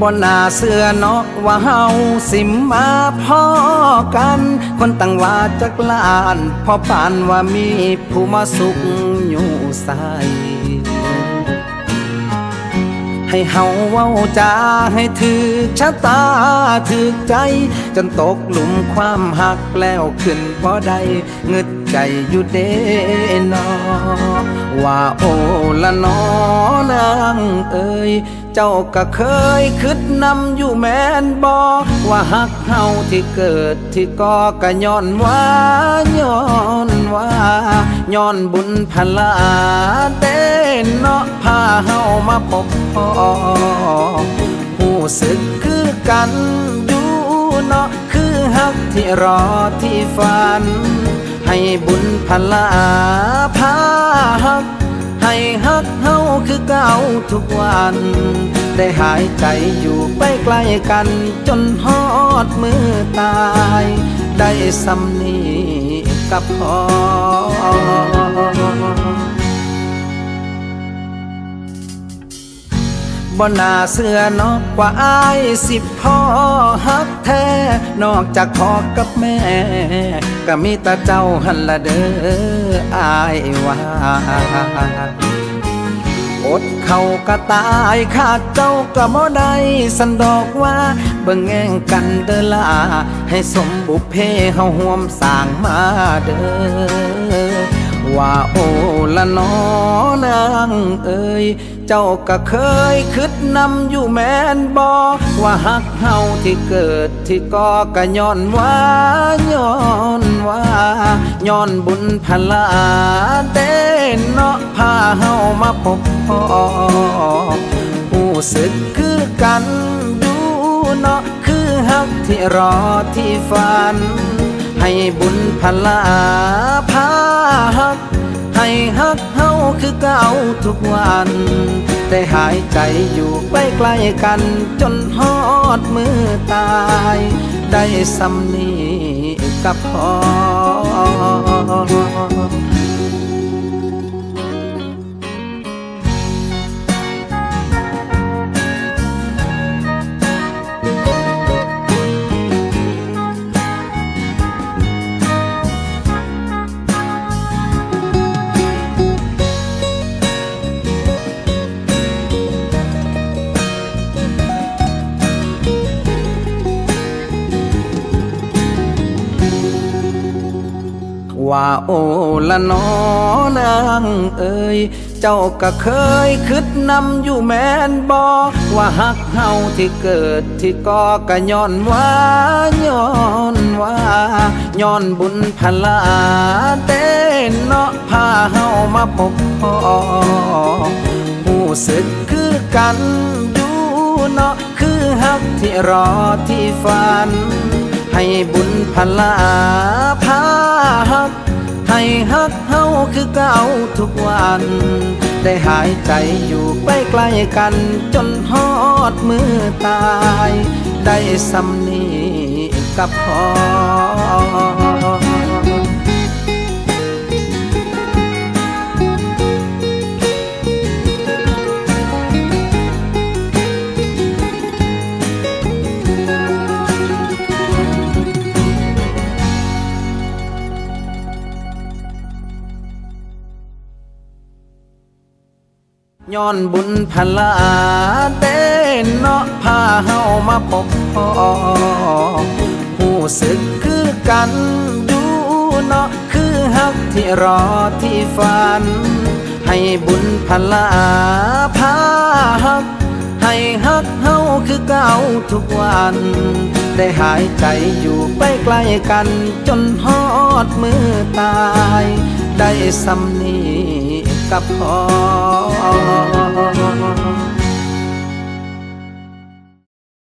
บนหน้าเสื้อเนาะว่าเฮาสิมาพ่อกัน คนตั้งว่าจักลานพอปานว่ามีผู้มาสุขอยู่ใส ให้เฮาเว้าจาให้ถือชะตาถือใจ จนตกหลุมความหักแล้วขึ้นพอได้เงึดใจอยู่เด้นอว่าโอละนอนางเอ้ยเจ้าก็เคยคิดนำอยู่แม่นบอว่าหักเฮาที่เกิดที่ก่อก็ย้อนว่าย้อน ว่าย้อนบุญพลาเต้นเนาะพาเฮามาพบพ่อหูสึกคือกันอยู่เนาะคือหักที่รอที่ฝัน ให้บุญพลาพาหัก ให้ฮักเฮาคือเก่าทุกวัน ได้หายใจอยู่ไปใกล้กันจนฮอดมือตาย ได้สำนี กับพอบ่น่าเสื้อนอกกว่าอายสิพ่อฮักแท้ นอกจากพ่อกับแม่ ก็มีต่เจ้าหันละเด้ออายว่าอดเขาก็ตายขาดเจ้าก็บ่ได้สันดอกว่า เบิ่งแง่งกันเด้อล่ะให้สมบุพเพเฮาห่วมสร้างมาเด้อว่าโอละนอนางเอ้ยเจ้าก็เคยคิดนำอยู่แม่นบอว่าหักเฮาที่เกิดที่ก่อก็ย้อนว่าย้อนว่าย้อนบุญพลาเต้นเนาะพาเฮามาพบพอผู้สึกคือกันดู เนาะคือหักที่รอที่ฝัน ให้บุญพลาพาหัก ให้ฮักเฮาคือเก่าทุกวันได้หายใจอยู่ไปใกล้กัน จนฮอดมือตาย ได้สำนีกับพอ ว่าโอละนอนางเอ้ยเจ้าก็เคยคิดนำอยู่แม่นบอว่าหักเฮาที่เกิดที่ก่อก็ย้อนว่าย้อนว่าย้อนบุญพลาเต้นเนาะพาเฮามาพบพ่อผู้สึกคือกันอยู่เนาะคือหักที่รอที่ฝัน ให้บุญพลาพา ให้ฮักเฮาคือเก่าทุกวัน ได้หายใจอยู่ใกล้ใกล้กัน จนฮอดมือตาย ได้สำนีกับพอ ย้อนบุญพลาเต้นเนาะพาเฮามาพบพ่อผู้สึกคือกันอยู่เนาะคือฮักที่รอที่ฝัน ให้บุญพลาพาฮัก ให้ฮักเฮาคือเก่าทุกวัน ได้หายใจอยู่ไปใกล้กันจนฮอดมือตาย ได้สำนี กับพอ